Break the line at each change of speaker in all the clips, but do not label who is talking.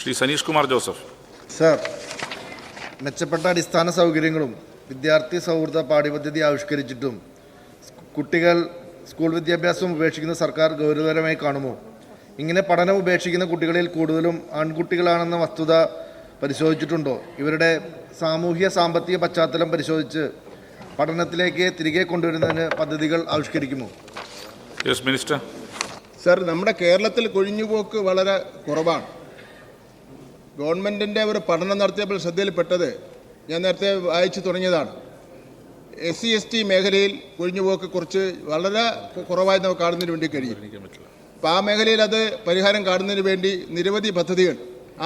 Shri Saneesh Kumar Joseph.
Sir മെച്ചപ്പെട്ട അടിസ്ഥാന സൗകര്യങ്ങളും വിദ്യാർത്ഥി സൗഹൃദ പാഠ്യപദ്ധതി ആവിഷ്കരിച്ചിട്ടും കുട്ടികൾ സ്കൂൾ വിദ്യാഭ്യാസം ഉപേക്ഷിക്കുന്ന സർക്കാർ ഗൗരവതരമായി കാണുമോ? ഇങ്ങനെ പഠനം ഉപേക്ഷിക്കുന്ന കുട്ടികളിൽ കൂടുതലും ആൺകുട്ടികളാണെന്ന വസ്തുത പരിശോധിച്ചിട്ടുണ്ടോ? ഇവരുടെ സാമൂഹ്യ സാമ്പത്തിക പശ്ചാത്തലം പരിശോധിച്ച് പഠനത്തിലേക്ക് തിരികെ കൊണ്ടുവരുന്നതിന് പദ്ധതികൾ ആവിഷ്കരിക്കുമോ?
യെസ് മിനിസ്റ്റർ
സർ നമ്മുടെ കേരളത്തിൽ കൊഴിഞ്ഞുപോക്ക് വളരെ കുറവാണ്. ഗവൺമെന്റിന്റെ ഒരു പഠനം നടത്തിയപ്പോൾ ശ്രദ്ധയിൽപ്പെട്ടത് ഞാൻ നേരത്തെ വായിച്ചു തുടങ്ങിയതാണ്. എസ് സി എസ് ടി മേഖലയിൽ കുഴിഞ്ഞുപോക്ക് കുറച്ച് വളരെ കുറവായി നമുക്ക് കാണുന്നതിന് വേണ്ടി കഴിയും അപ്പോൾ ആ മേഖലയിൽ അത് പരിഹാരം കാണുന്നതിന് വേണ്ടി നിരവധി പദ്ധതികൾ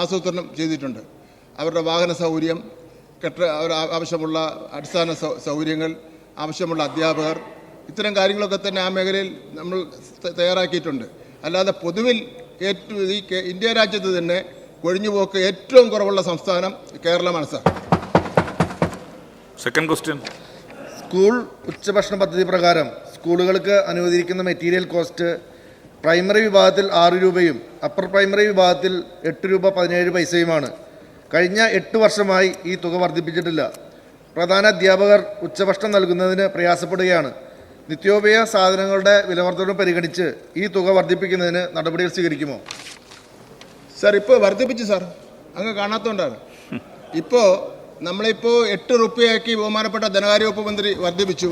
ആസൂത്രണം ചെയ്തിട്ടുണ്ട്. അവരുടെ വാഹന സൗകര്യം കെട്ട അവർ ആവശ്യമുള്ള അടിസ്ഥാന സൗകര്യങ്ങൾ ആവശ്യമുള്ള അധ്യാപകർ ഇത്തരം കാര്യങ്ങളൊക്കെ തന്നെ ആ മേഖലയിൽ നമ്മൾ തയ്യാറാക്കിയിട്ടുണ്ട്. അല്ലാതെ പൊതുവിൽ ഏറ്റവും ഈ ഇന്ത്യ രാജ്യത്ത് തന്നെ കൊഴിഞ്ഞുപോക്ക് ഏറ്റവും കുറവുള്ള സംസ്ഥാനം കേരളമാണ് സാർ.
സെക്കൻഡ് ക്വസ്റ്റ്യൻ
സ്കൂൾ ഉച്ചഭക്ഷണ പദ്ധതി പ്രകാരം സ്കൂളുകൾക്ക് അനുവദിക്കുന്ന മെറ്റീരിയൽ കോസ്റ്റ് പ്രൈമറി വിഭാഗത്തിൽ ആറ് രൂപയും അപ്പർ പ്രൈമറി വിഭാഗത്തിൽ എട്ട് രൂപ പതിനേഴ് പൈസയുമാണ്. കഴിഞ്ഞ എട്ട് വർഷമായി ഈ തുക വർദ്ധിപ്പിച്ചിട്ടില്ല. പ്രധാന അധ്യാപകർ ഉച്ചഭക്ഷണം നൽകുന്നതിന് പ്രയാസപ്പെടുകയാണ്. നിത്യോപയോഗ സാധനങ്ങളുടെ വിലവർദ്ധന പരിഗണിച്ച് ഈ തുക വർദ്ധിപ്പിക്കുന്നതിന് നടപടികൾ സ്വീകരിക്കുമോ?
സാർ ഇപ്പോൾ വർദ്ധിപ്പിച്ചു സാർ. അങ്ങ് കാണാത്തതുകൊണ്ടാണ് ഇപ്പോൾ നമ്മളിപ്പോൾ എട്ട് റുപ്യയാക്കി ബഹുമാനപ്പെട്ട ധനകാര്യ വകുപ്പ് മന്ത്രി വർദ്ധിപ്പിച്ചു.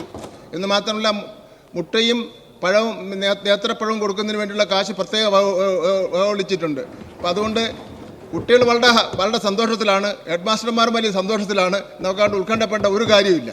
എന്ന് മാത്രമല്ല മുട്ടയും പഴവും നേത്രപ്പഴവും കൊടുക്കുന്നതിന് വേണ്ടിയുള്ള കാശ് പ്രത്യേക വിളിച്ചിട്ടുണ്ട് അപ്പം അതുകൊണ്ട് കുട്ടികൾ വളരെ വളരെ സന്തോഷത്തിലാണ്. ഹെഡ് മാസ്റ്റർമാർ വലിയ സന്തോഷത്തിലാണ്. നമുക്കതുകൊണ്ട് ഉത്കണ്ഠപ്പെട്ട ഒരു കാര്യമില്ല